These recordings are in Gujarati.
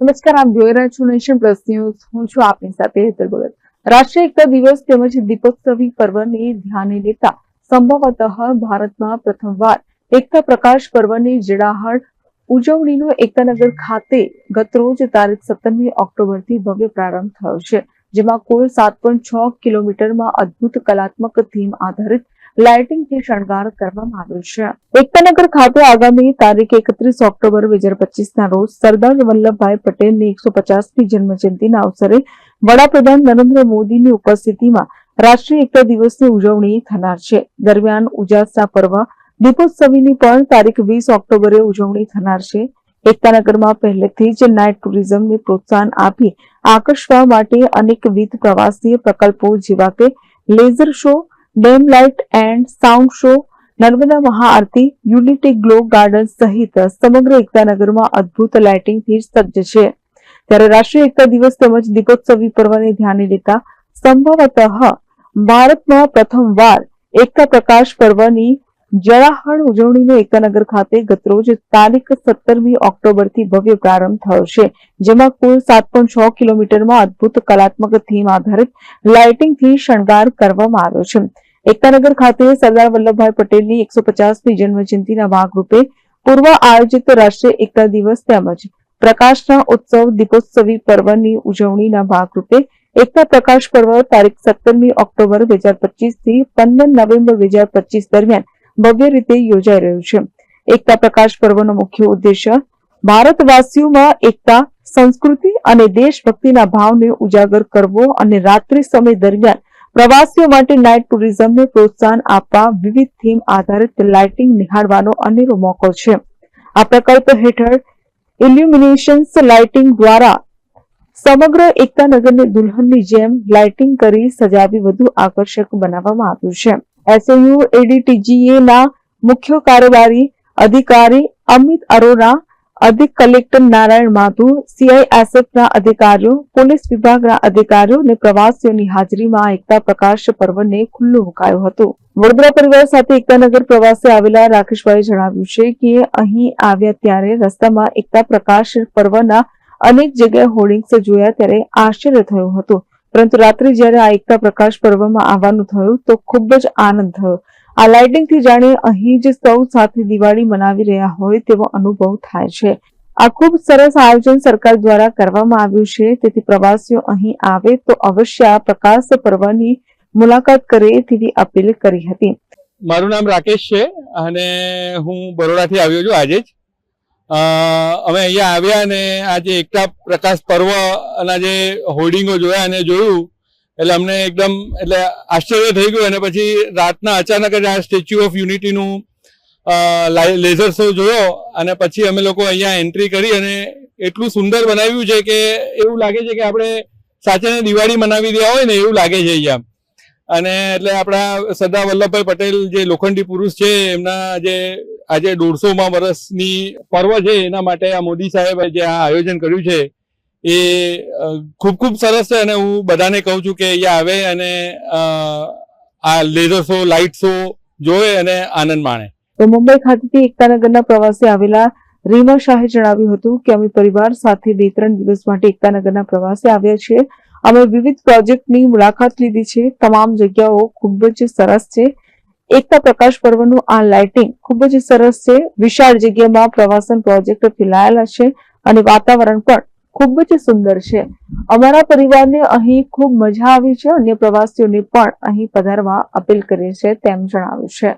નમસ્કાર, આપ જોઈ રહ્યા છો નેશન પ્લસ ન્યૂઝ. હું છું આપની સાથે હેતર ભગત. રાષ્ટ્રીય એકતા દિવસ તેમજ દીપોત્સવી પર્વને ધ્યાને લેતા સંભવતઃ ભારતમાં પ્રથમવાર એકતા પ્રકાશ પર્વની જડાહળ ઉજવણીનો એકતાનગર ખાતે ગતરોજ તારીખ સત્તરમી ઓક્ટોબરથી ભવ્ય પ્રારંભ થયો છે, જેમાં કુલ સાત પોઈન્ટ છ કિલોમીટરમાં અદ્ભુત કલાત્મક થીમ આધારિત લાઇટિંગથી શણગાર કરવામાં આવ્યો છે. એકતાનગર ખાતે આગામી તારીખ એકત્રીસ ઓક્ટોબર બે હજાર રોજ સરદાર વલ્લભભાઈ પટેલની એકસો પચાસમી જન્મજયંતિના અવસરે વડાપ્રધાન નરેન્દ્ર મોદીની ઉપસ્થિતિમાં રાષ્ટ્રીય એકતા દિવસની ઉજવણી થનાર છે. દરમિયાન ઉજાસના પર્વ દીપોત્સવીની પણ તારીખ વીસ ઓક્ટોબરે ઉજવણી થનાર છે. એકતાનગરમાં પહેલેથી જ નાઇટ ટુરિઝમને પ્રોત્સાહન આપી આકર્ષવા માટે અનેકવિધ પ્રવાસીય પ્રકલ્પો જેવા કે laser show dam light and sound show, Narmada Mahaarti, unity glow garden સહિત સમગ્ર એકતાનગરમાં અદ્ભુત લાઇટિંગથી સજ્જ છે. ત્યારે રાષ્ટ્રીય એકતા દિવસ તેમજ દીપોત્સવી પર્વને ધ્યાને લેતા સંભવતઃ ભારતમાં પ્રથમવાર એકતા પ્રકાશ પર્વની જળાહળ ઉજવણીનો એકતાનગર ખાતે ગતરોજ તારીખ સત્તરમી ઓક્ટોબરથી ભવ્ય પ્રારંભ થયો છે, જેમાં કુલ સાત પોઈન્ટ છ કિલોમીટરમાં અદ્ભુત કલાત્મક થીમ આધારિત લાઇટિંગથી શણગાર કરવામાં આવ્યો છે. એકતાનગર ખાતે સરદાર વલ્લભભાઈ પટેલની એકસો પચાસમી જન્મજયંતિના ભાગરૂપે પૂર્વ આયોજિત રાષ્ટ્રીય એકતા દિવસ તેમજ પ્રકાશના ઉત્સવ દીપોત્સવી પર્વની ઉજવણીના ભાગરૂપે એકતા પ્રકાશ પર્વ તારીખ સત્તરમી ઓક્ટોબર બે હજાર પંદર નવેમ્બર બે હજાર પચીસ દરમિયાન ભવ્ય રીતે યોજાઈ રહ્યું છે. એકતા પ્રકાશ પર્વનો મુખ્ય ઉદ્દેશ્ય ભારતવાસીઓમાં એકતા, સંસ્કૃતિ અને દેશભક્તિના ભાવને ઉજાગર કરવો અને રાત્રિ સમય દરમિયાન પ્રવાસીઓ માટે નાઇટ ટુરિઝમને પ્રોત્સાહન આપવા વિવિધ થીમ આધારિત લાઇટિંગ નિહાળવાનો અનેરો મોકો છે. આ પ્રકલ્પ હેઠળ ઇલ્યુમિનેશન્સ લાઇટિંગ દ્વારા સમગ્ર એકતાનગરને દુલ્હનની જેમ લાઇટિંગ કરી સજાવી વધુ આકર્ષક બનાવવામાં આવ્યું છે. એસએયુ એડીટીજીએ ના મુખ્ય કારોબારી અધિકારી અમિત અરોરા અધિક કલેક્ટર નારાયણ માથુર સીઆઈએસએફ ના અધિકારીઓ, પોલીસ વિભાગના અધિકારીઓ અને પ્રવાસીઓની હાજરીમાં એકતા પ્રકાશ પર્વને ખુલ્લું મુકાયું હતું. વડોદરા પરિવાર સાથે એકતાનગર પ્રવાસે આવેલા રાકેશભાઈ જણાવ્યું છે કે અહીં આવ્યા ત્યારે રસ્તામાં એકતા પ્રકાશ પર્વના અનેક જગ્યાએ હોર્ડિંગ્સ જોયા ત્યારે આશ્ચર્ય થયું હતું. પરંતુ રાત્રે જ્યારે આ એકતા પ્રકાશ પર્વમાં આવવાનું થયું તો ખૂબ જ આનંદ થયો. આ લાઇટિંગથી જાણે અહીં જ સૌ સાથે દિવાળી મનાવી રહ્યા હોય તેવો અનુભવ થાય છે. આ ખૂબ સરસ આયોજન સરકાર દ્વારા કરવામાં આવ્યું છે. તેથી પ્રવાસીઓ અહીં આવે તો અવશ્ય આ પ્રકાશ પર્વની મુલાકાત કરે તેવી અપીલ કરી હતી. મારું નામ રાકેશ છે અને હું બરોડાથી આવ્યો છું આજે જ. અમે અહીંયા આવ્યા અને આજે એકતા પ્રકાશ પર્વ અને જે હોર્ડિંગો જોયા અને જોયું એટલે અમને એકદમ, એટલે આશ્ચર્ય થઈ ગયું. અને પછી રાતના અચાનક જ આ સ્ટેચ્યુ ઓફ યુનિટીનું લેઝર શો જોયો. અને પછી અમે લોકો અહીંયા એન્ટ્રી કરી અને એટલું સુંદર બનાવ્યું છે કે એવું લાગે છે કે આપણે સાચેને દિવાળી મનાવી રહ્યા હોય ને એવું લાગે છે અહીંયા. અને એટલે આપણા સરદાર વલ્લભભાઈ પટેલ જે લોખંડી પુરુષ છે, એમના જે આજે દોઢસોમાં વર્ષની પર્વ છે, એના માટે આ મોદી સાહેબે જે આ આયોજન કર્યું છે એ ખૂબ ખૂબ સરસ છે અને હું બધાને કહું છું કે અહીંયા આવે અને આ લેઝર શો લાઇટ શો જોવે અને આનંદ માણે. તો મુંબઈ ખાતેથી એકતાનગરના પ્રવાસે આવેલા રીમા શાહે જણાવ્યું હતું કે અમે પરિવાર સાથે બે ત્રણ દિવસ માટે એકતાનગરના પ્રવાસે આવ્યા છીએ. અમે વિવિધ પ્રોજેક્ટની મુલાકાત લીધી છે. તમામ જગ્યાઓ ખૂબ જ સરસ છે. એકતા પ્રકાશ પર્વનું આ લાઇટિંગ ખૂબ જ સરસ છે. વિશાળ જગ્યામાં પ્રવાસન પ્રોજેક્ટ ફેલાયેલા છે અને વાતાવરણ પણ ખૂબ જ સુંદર છે. અમારા પરિવારને અહીં ખૂબ મજા આવી છે. અન્ય પ્રવાસીઓને પણ અહીં પધારવા અપીલ કરી છે તેમ જણાવ્યું છે.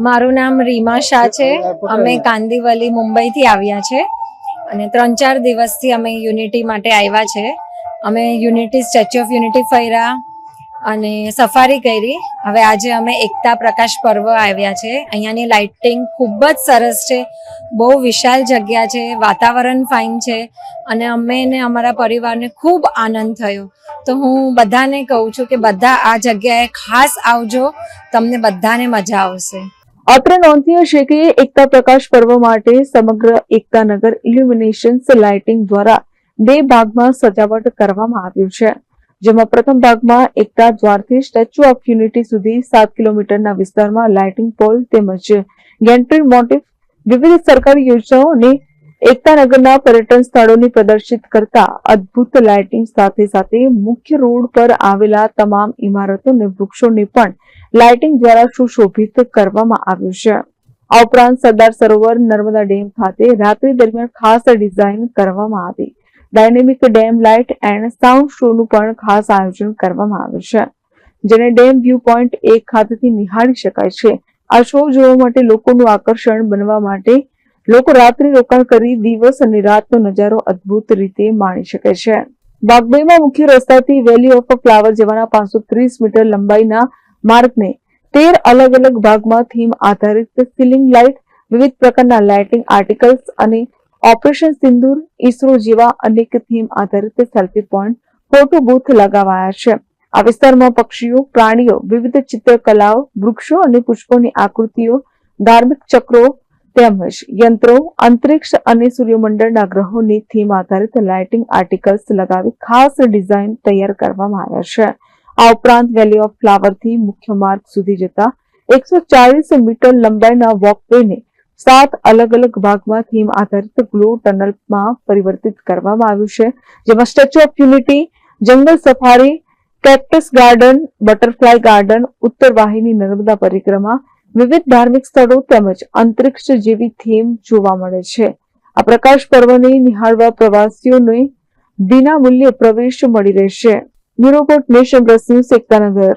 મારું નામ રીમા શાહ છે. અમે કાંદીવલી, મુંબઈથી આવ્યા છે. અને ત્રણ ચાર દિવસથી અમે યુનિટી માટે આવ્યા છે. અમે યુનિટી, સ્ટેચ્યુ ઓફ યુનિટી ફર્યા. અને સફારી કરી. હવે આજે અમે એકતા પ્રકાશ પર્વ આવ્યા છે. અહીંયાની લાઇટિંગ ખૂબ જ સરસ છે. બહુ વિશાળ જગ્યા છે. વાતાવરણ ફાઇન છે. અને અમે ને અમારા પરિવારને ખૂબ આનંદ થયો. તો હું બધાને કહું છું કે બધા આ જગ્યાએ ખાસ આવજો. તમને બધાને મજા આવશે. અત્રે નોંધનીય છે કે એકતા પ્રકાશ પર્વ માટે સમગ્ર એકતાનગર ઇલ્યુમિનેશન્સ લાઇટિંગ દ્વારા બે ભાગમાં સજાવટ કરવામાં આવ્યું છે. જેમાં પ્રથમ ભાગમાં એકતા દ્વારથી સ્ટેચ્યુ ઓફ યુનિટી સુધી સાત કિલોમીટરના વિસ્તારમાં લાઇટિંગ પોલ તેમજ ગેન્ટ્રી મોટિફ વિવિધ સરકારી યોજનાઓ અને એકતાનગરના પર્યટન સ્થળોને પ્રદર્શિત કરતા અદ્ભુત લાઇટિંગ સાથે સાથે મુખ્ય રોડ પર આવેલા તમામ ઇમારતો અને વૃક્ષોને પણ લાઇટિંગ દ્વારા સુશોભિત કરવામાં આવ્યું છે. આ ઉપરાંત સરદાર સરોવર નર્મદા ડેમ ખાતે રાત્રિ દરમિયાન ખાસ ડિઝાઇન કરવામાં આવી. Dynamic dam light and sound શોનું પણ ખાસ આયોજન કરવામાં આવ્યું છે, જેને ડેમ વ્યૂ પોઈન્ટ એક ખાતેથી નિહાળી શકાય છે. આ શો જોવા માટે લોકોનું આકર્ષણ બનવા માટે લોકો રાત્રિ રોકાણ કરી દિવસ અને રાતનો નજારો અદ્ભુત રીતે માણી શકે છે. બાગબેમાં મુખ્ય રસ્તાથી વેલી ઓફ ફ્લાવર જવાના પાંચસો ત્રીસ મીટર લંબાઈના માર્ગને તેર અલગ અલગ ભાગમાં થીમ આધારિત સીલિંગ લાઇટ વિવિધ પ્રકારના લાઇટિંગ આર્ટિકલ્સ અને ઓપરેશન સિંદૂર ઇસરો જેવા અનેક થીમ આધારિત સેલ્ફી પોઈન્ટ ફોટો બૂથ લગાવાયા છે. આ વિસ્તારમાં પક્ષીઓ, પ્રાણીઓ, વિવિધ ચિત્રકલાઓ, વૃક્ષો અને પુષ્પોની આકૃતિઓ, ધાર્મિક ચક્રો તેમજ યંત્રો, અંતરિક્ષ અને સૂર્યમંડળના ગ્રહોની થીમ આધારિત લાઇટિંગ આર્ટિકલ્સ લગાવી ખાસ ડિઝાઇન તૈયાર કરવામાં આવ્યા છે. આ ઉપરાંત વેલી ઓફ ફ્લાવરથી મુખ્ય માર્ગ સુધી જતા એકસો મીટર લંબાઈના વોકવેને સાત અલગ અલગ ભાગમાં થીમ આધારિત ગ્લો ટનલમાં પરિવર્તિત કરવામાં આવ્યું છે. જેમાં statue of unity jungle safari cactus garden butterfly garden Uttar Vahini Narmada પરિક્રમા, વિવિધ ધાર્મિક સ્થળો તેમજ અંતરિક્ષ જેવી થીમ જોવા મળે છે. આ પ્રકાશ પર્વને નિહાળવા પ્રવાસીઓને વિના મૂલ્યે પ્રવેશ મળી રહેશે. Bureau nation plus news Ektanagar.